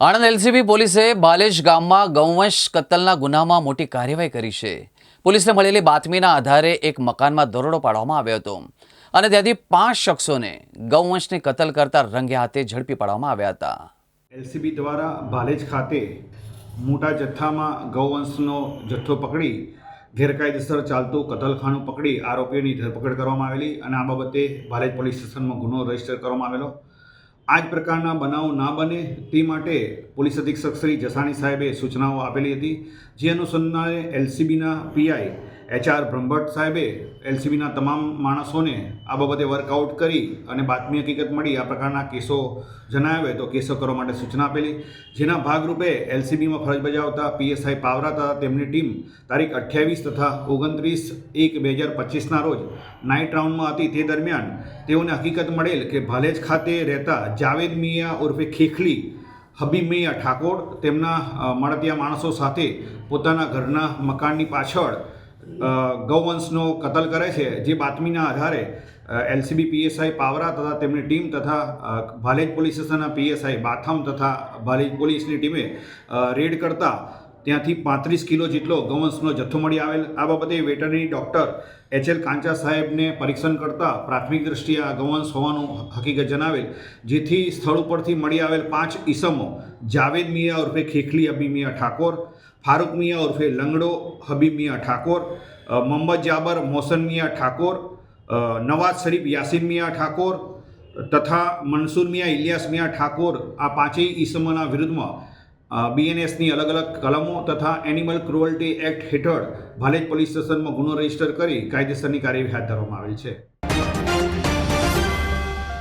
Anand LCB પોલીસે બાલેજ ગામમાં ગૌવંશ કત્તલના ગુનામાં મોટી કાર્યવાહી કરી છે. પોલીસને મળેલી બાતમીના આધારે એક મકાનમાં દરોડો પાડવામાં આવ્યો હતો. અને ત્યાંથી પાંચ શખ્સોને ગૌવંશને કતલ કરતા રંગે હાથે ઝડપી પાડવામાં આવ્યા હતા. એલસીબી દ્વારા ભાલેજ ખાતે મોટા જથ્થામાં ગૌવંશનો જથ્થો પકડી ગેરકાયદેસર ચાલતું કતલખાનું પકડી આરોપીઓની ધરપકડ કરવામાં આવેલી અને આ બાબતે ભાલેજ પોલીસ સ્ટેશનમાં ગુનો રજિસ્ટર કરવામાં આવેલો. આ જ પ્રકારના બનાવો ના બને તે માટે પોલીસ અધિક્ષક શ્રી જસાણી સાહેબે સૂચનાઓ આપેલી હતી. જે અનુસંધાને એલસીબીના પીઆઈ એચઆર બ્રહ્મભટ્ટ સાહેબે એલસીબીના તમામ માણસોને આ બાબતે વર્કઆઉટ કરી અને બાતમી હકીકત મળી આ પ્રકારના કેસો જણાવે તો કેસો કરવા માટે સૂચના આપેલી. જેના ભાગરૂપે એલસીબીમાં ફરજ બજાવતા પીએસઆઈ પાવરા તથા તેમની ટીમ તારીખ અઠ્યાવીસ તથા ઓગણત્રીસ એક બે હજાર પચીસના રોજ નાઇટ રાઉન્ડમાં હતી. તે દરમિયાન તેઓને હકીકત મળેલ કે ભાલેજ ખાતે રહેતા જાવેદ મિયા ઉર્ફે ખેખલી, હબીબ મિયા ઠાકોર તેમના મળતિયા માણસો સાથે પોતાના ઘરના મકાનની પાછળ ગૌવંશનો કતલ કરે છે. જે બાતમીના આધારે એલસીબી, પીએસઆઈ, પાવરા તથા તેમની ટીમ તથા ભાલેજ પોલીસ સ્ટેશનના પીએસઆઈ, બાથમ તથા ભાલેજ પોલીસની ટીમે રેડ કરતા ત્યાંથી પાંત્રીસ કિલો જેટલો ગૌવંશનો જથ્થો મળી આવેલ. આ બાબતે veterinary doctor H L Kancha સાહેબને પરીક્ષણ કરતાં પ્રાથમિક દ્રષ્ટિએ આ ગૌવંશ હોવાનું હકીકત જણાવેલ, જેથી સ્થળ ઉપરથી મળી આવેલ પાંચ ઈસમો જાવેદ મિયા ઉર્ફે ખેખલી હબી મિયા ઠાકોર, ફારૂક મિયા ઉર્ફે લંગડો હબીબ મિયા ઠાકોર મોહમ્મદ જાબર મોહસન મિયા ઠાકોર નવાઝ શરીફ યાસીન મિયા ઠાકોર, તથા મનસુર મિયા ઇલિયાસ મિયા ઠાકોર આ પાંચેય ઈસમોના વિરુદ્ધમાં બીએનએસની અલગ અલગ કલમો તથા એનિમલ ક્રુઅલ્ટી એક્ટ હેઠળ ભાલેજ પોલીસ સ્ટેશનમાં ગુનો રજિસ્ટર કરી કાયદેસરની કાર્યવાહી હાથ ધરવામાં આવેલ છે.